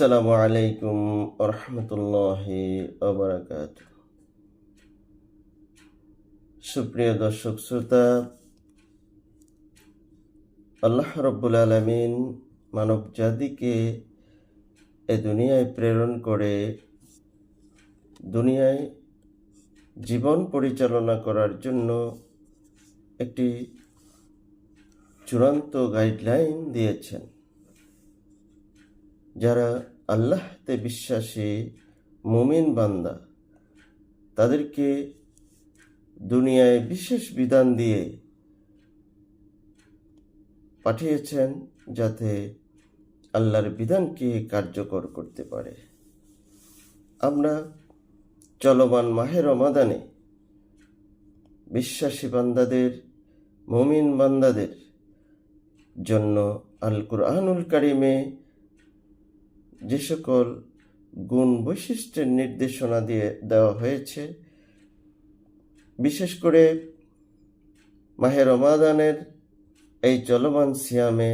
আসসালামু আলাইকুম রহমতুল্লাহ ওবরাকাত সুপ্রিয় দর্শক শ্রোতা, আল্লাহ রব্বুল আলমিন মানব জাতিকে এ দুনিয়ায় প্রেরণ করে দুনিয়ায় জীবন পরিচালনা করার জন্য একটি চূড়ান্ত গাইডলাইন দিয়েছেন। যারা আল্লাহতে বিশ্বাসী মুমিন বান্দা, তাদেরকে দুনিয়ায় বিশেষ বিধান দিয়ে পাঠিয়েছেন যাতে আল্লাহর বিধানকে কার্যকর করতে পারে। আমরা চলমান মাহের রমাদানে বিশ্বাসী বান্দাদের, মুমিন বান্দাদের জন্য আল কুরআনুল কারিমে যে সকল গুণ বৈশিষ্ট্যের নির্দেশনা দিয়ে দেওয়া হয়েছে, বিশেষ করে মাহের রমাদানের এই চলমান সিয়ামে,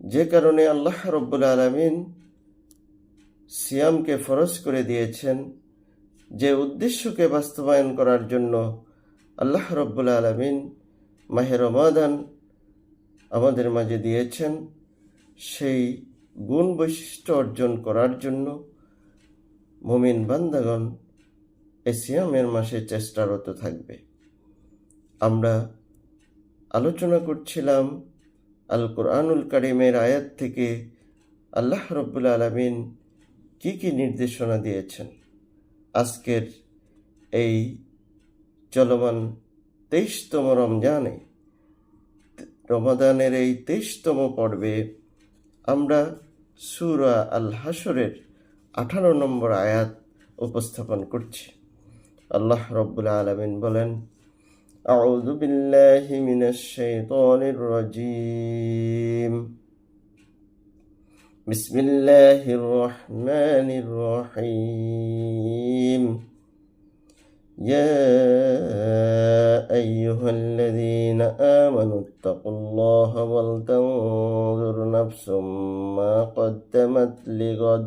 যে কারণে আল্লাহ রব্বুল আলমিন সিয়ামকে ফরজ করে দিয়েছেন যে উদ্দেশ্যকে বাস্তবায়ন করার জন্য আল্লাহ রব্বুল আলমিন মাহের রমাদান আমাদের মাঝে দিয়েছেন। সেই গুণ বৈশিষ্ট্য অর্জন করার জন্য মুমিন বান্দাগণ এ সিয়ামের মাসে চেষ্টারত থাকবে। আমরা আলোচনা করছিলাম আল কোরআনুল কারিমের আয়াত থেকে আল্লাহ রব্বুল আলমিন কি কি নির্দেশনা দিয়েছেন। আজকের এই চলমান তেইশতম রমজানে, রমাদানের এই তেইশতম পর্বে আমরা সুরা আল হাসরের আঠারো নম্বর আয়াত উপস্থাপন করছি আল্লাহ রব্বুল আলমিন বলেন أعوذ بالله من الشيطان الرجيم بسم الله الرحمن الرحيم يا أيها الذين آمنوا اتقوا الله ولتنظر نفس ما قدمت لغد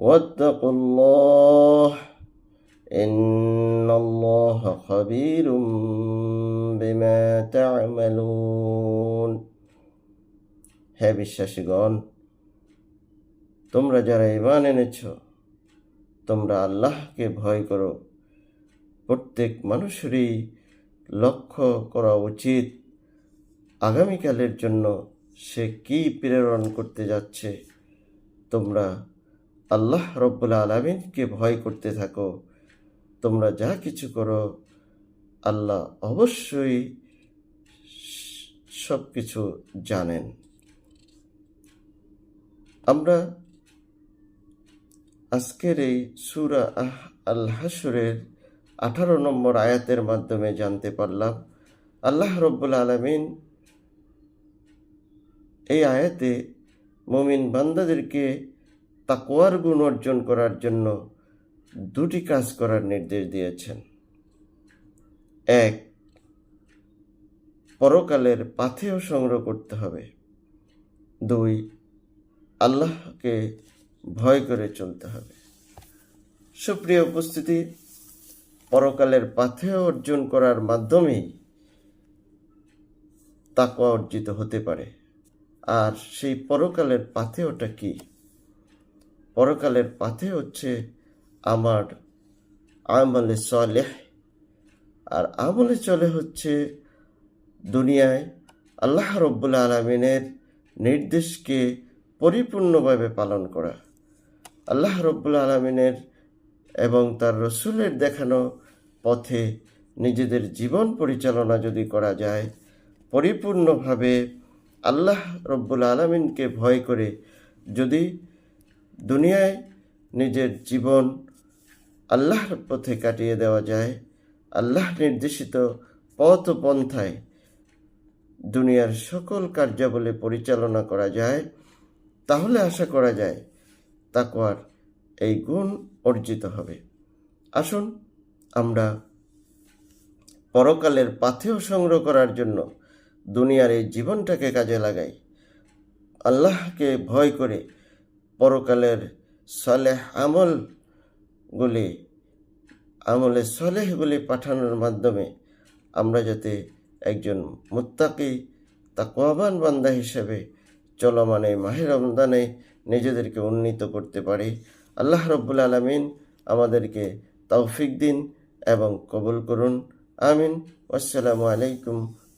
واتقوا الله إن الله خبير بما تعملون হে বিশ্বাসীগণ তোমরা যারা ইমান এনেছ তোমরা আল্লাহকে ভয় করো প্রত্যেক মানুষেরই লক্ষ্য করা উচিত আগামীকালের জন্য সে কি প্রেরণ করতে যাচ্ছে? তোমরা আল্লাহ রব্বুল আলমিনকে ভয় করতে থাকো। তোমরা যা কিছু করো, আল্লাহ অবশ্যই সব কিছু জানেন। আমরা আজকের এই সুরা আহ আল হাসুরের আঠারো নম্বর আয়াতের মাধ্যমে জানতে পারলাম, আল্লাহ রব্বুল আলমিন এই আয়াতে মমিন বান্দাদেরকে তাকোয়ার গুণ অর্জন করার জন্য দুটি কাজ করার নির্দেশ দিয়েছেন। এক, পরকালের পাথেও সংগ্রহ করতে হবে। দুই, আল্লাহকে ভয় করে চলতে হবে। সুপ্রিয় উপস্থিতি, পরকালের পাথেও অর্জন করার মাধ্যমেই তাকওয়া অর্জিত হতে পারে। আর সেই পরকালের পাথেওটা কি? পরকালের পাথে হচ্ছে আমার আমলে চলে আর আমলে চলে হচ্ছে দুনিয়ায় আল্লাহ রব্বুল আলমিনের নির্দেশকে পরিপূর্ণভাবে পালন করা। আল্লাহ রব্বুল আলমিনের এবং তার রসুলের দেখানো পথে নিজেদের জীবন পরিচালনা যদি করা যায়, পরিপূর্ণভাবে আল্লাহ রব্বুল আলমিনকে ভয় করে যদি দুনিয়ায় নিজের জীবন আল্লাহর পথে কাটিয়ে দেওয়া যায়, আল্লাহ নির্দেশিত পথ পন্থায় দুনিয়ার সকল কার্যাবলী পরিচালনা করা যায়, তাহলে আশা করা যায় তাকওয়ার এই গুণ অর্জিত হবে। আসুন আমরা পরকালের পাথেও সংগ্রহ করার জন্য দুনিয়ার এই জীবনটাকে কাজে লাগাই। আল্লাহকে ভয় করে পরকালের সলেহ আমলগুলি, আমলে সলেহগুলি পাঠানোর মাধ্যমে আমরা যাতে একজন মুত্তাকি, তাকওয়াবান বান্দা হিসেবে চলমান মাহের রমদানে নিজেদেরকে উন্নীত করতে পারি। আল্লাহ রব্বুল আলমিন আমাদেরকে তৌফিক দিন এবং কবুল করুন। আমিন। আসসালামু আলাইকুম